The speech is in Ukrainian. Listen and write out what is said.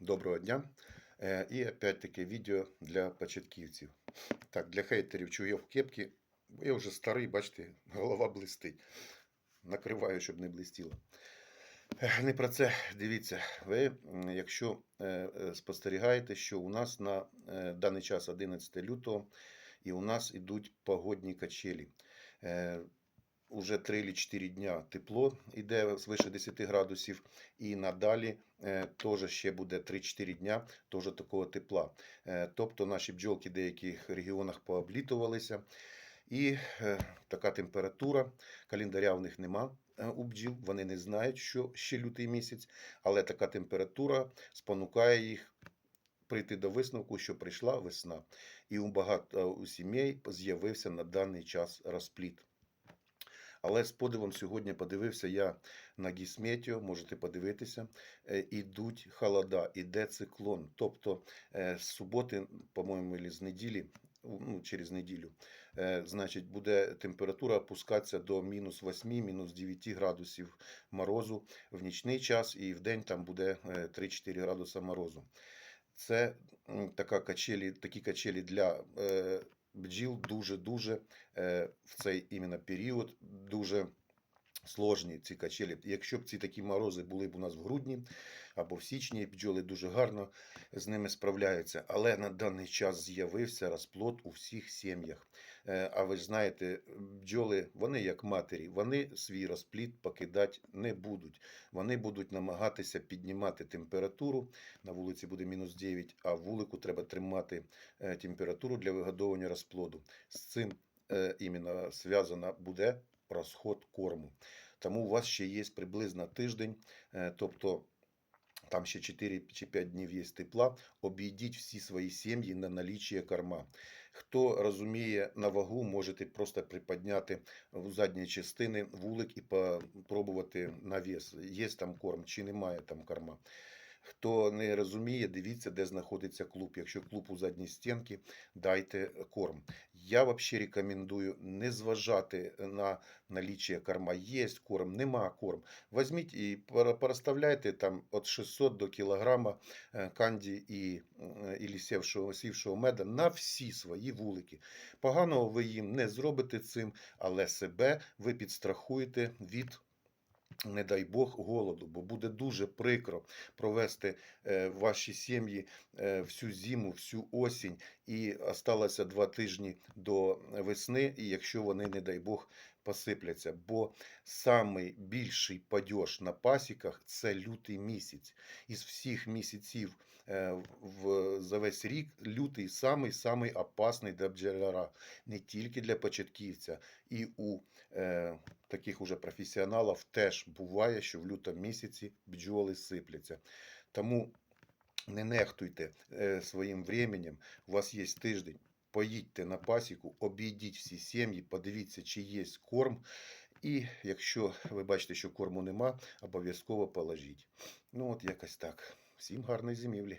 Доброго дня. Е, І опять-таки відео для початківців. Так, для хейтерів чую в кепки, бо я вже старий, бачите, голова блистить. Накриваю, щоб не блистіло. Не про це дивіться. Ви, якщо е, е, спостерігаєте, що у нас на даний час 11 лютого, і у нас ідуть погодні качелі. Уже 3 чи 4 дня тепло йде свише 10 градусів, і надалі е, теж ще буде 3-4 дня теж такого тепла. Е, тобто наші бджолки в деяких регіонах пооблітувалися. І е, така температура, календаря в них нема у бджіл, вони не знають, що ще лютий місяць, але така температура спонукає їх прийти до висновку, що прийшла весна. І у багато у сімей з'явився на даний час розпліт. Але з подивом сьогодні подивився я на Гісметіо, можете подивитися. е, Ідуть холода, іде циклон. Тобто е, з суботи, по-моєму, з неділі, ну, через неділю, е, значить, буде температура опускатися до мінус 8, мінус 9 градусів морозу в нічний час, і в день там буде е, 3-4 градуса морозу. Це така качелі, такі качелі для бджіл дуже-дуже е, в цей іменно період дуже сложні ці качелі. Якщо б ці такі морози були б у нас в грудні або в січні, бджоли дуже гарно з ними справляються. Але на даний час з'явився розплод у всіх сім'ях. Е, А ви ж знаєте, бджоли, вони як матері, вони свій розплід покидати не будуть. Вони будуть намагатися піднімати температуру. На вулиці буде мінус 9, а вулику треба тримати е, температуру для вигодовування розплоду. З цим е, іменно зв'язано буде розход корму. Тому у вас ще є приблизно тиждень, е, тобто там ще 4 чи 5 днів є тепла. Обійдіть всі свої сім'ї на наліччя корма. Хто розуміє на вагу, можете просто приподняти в задні частини вулик і попробувати на вес. Є там корм чи немає там корма. Хто не розуміє, дивіться, де знаходиться клуб. Якщо клуб у задній стінці, дайте корм. Я взагалі рекомендую не зважати на наліччя корма. Є корм, нема корм. Візьміть і пороставляйте там від 600 до кілограма е, канді і, і сівшого, сівшого меда на всі свої вулики. Поганого ви їм не зробите цим, але себе ви підстрахуєте від. Не дай Бог голоду, бо буде дуже прикро провести е, ваші сім'ї е, всю зиму, всю осінь, і осталося два тижні до весни, і якщо вони, не дай Бог, посипляться. Бо самий більший падеж на пасіках це лютий місяць. Із всіх місяців в, за весь рік лютий самий самий опасний для бджоляра. Не тільки для початківця, і у е, таких уже професіоналів теж буває, що в лютому місяці бджоли сипляться. Тому не нехтуйте е, своїм временем. У вас є тиждень. Поїдьте на пасіку, обійдіть всі сім'ї, подивіться, чи є корм. І якщо ви бачите, що корму нема, обов'язково положіть. Ну, от якось так. Всім гарної зимівлі.